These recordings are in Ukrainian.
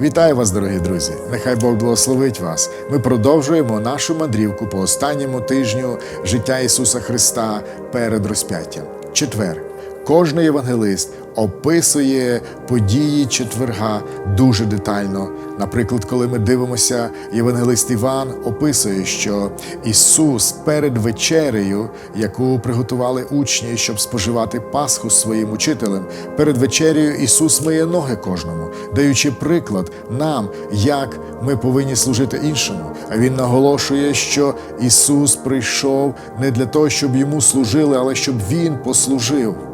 Вітаю вас, дорогі друзі! Нехай Бог благословить вас. Ми продовжуємо нашу мандрівку по останньому тижню життя Ісуса Христа перед розп'яттям. Четвер. Кожний євангелист описує події четверга дуже детально. Наприклад, коли ми дивимося, євангелист Іван описує, що Ісус перед вечерею, яку приготували учні, щоб споживати Пасху своїм учителем, перед вечерею Ісус миє ноги кожному, даючи приклад нам, як ми повинні служити іншому. А Він наголошує, що Ісус прийшов не для того, щоб йому служили, але щоб Він послужив.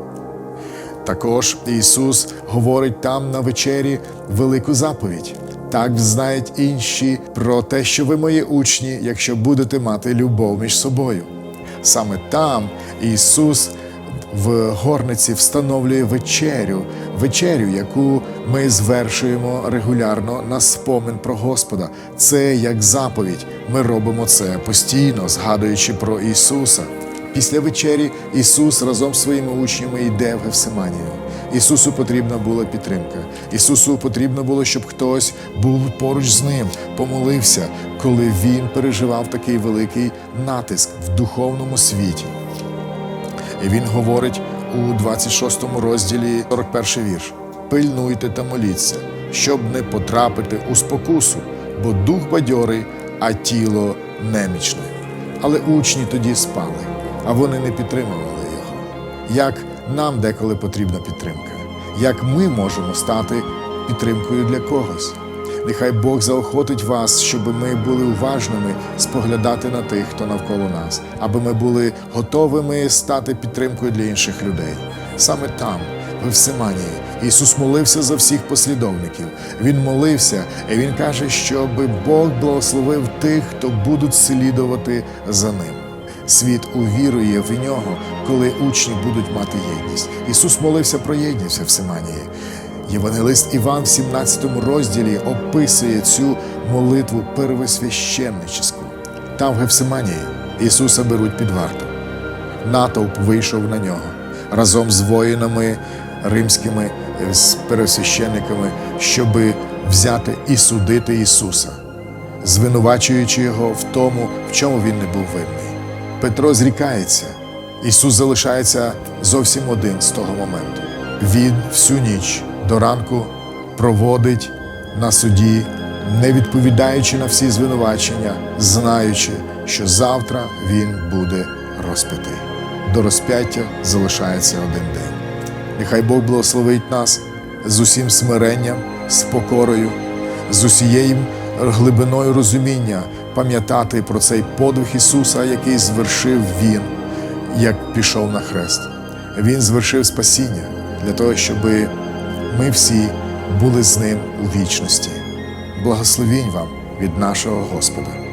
Також Ісус говорить там на вечері велику заповідь. Так знають інші про те, що ви мої учні, якщо будете мати любов між собою. Саме там Ісус в горниці встановлює вечерю, вечерю, яку ми звершуємо регулярно на спомин про Господа. Це як заповідь. Ми робимо це постійно, згадуючи про Ісуса. Після вечері Ісус разом з своїми учнями йде в Гефсиманію. Ісусу потрібна була підтримка. Ісусу потрібно було, щоб хтось був поруч з ним, помолився, коли він переживав такий великий натиск в духовному світі. І він говорить у 26 розділі 41 вірш: Пильнуйте та моліться, щоб не потрапити у спокусу, бо дух бадьорий, а тіло немічне. Але учні тоді спали, а вони не підтримували його. Як нам деколи потрібна підтримка, як ми можемо стати підтримкою для когось. Нехай Бог заохотить вас, щоб ми були уважними споглядати на тих, хто навколо нас, аби ми були готовими стати підтримкою для інших людей. Саме там, в Евсиманії, Ісус молився за всіх послідовників. Він молився, і Він каже, щоб Бог благословив тих, хто будуть слідувати за ним. Світ увірує в нього, коли учні будуть мати єдність. Ісус молився про єдність в Евсиманії. Євангелист Іван в 17 розділі описує цю молитву первосвященническу. Там, в Гефсиманії, Ісуса беруть під варту. Натовп вийшов на нього разом з воїнами римськими, з первосвященниками, щоб взяти і судити Ісуса, звинувачуючи його в тому, в чому він не був винний. Петро зрікається. Ісус залишається зовсім один з того моменту. Він всю ніч до ранку проводить на суді, не відповідаючи на всі звинувачення, знаючи, що завтра він буде розп'ятий. До розп'яття залишається один день. Нехай Бог благословить нас з усім смиренням, з покорою, з усією глибиною розуміння пам'ятати про цей подвиг Ісуса, який звершив Він, як пішов на хрест. Він звершив спасіння для того, щоб ми всі були з ним у вічності. Благословінь вам від нашого Господа.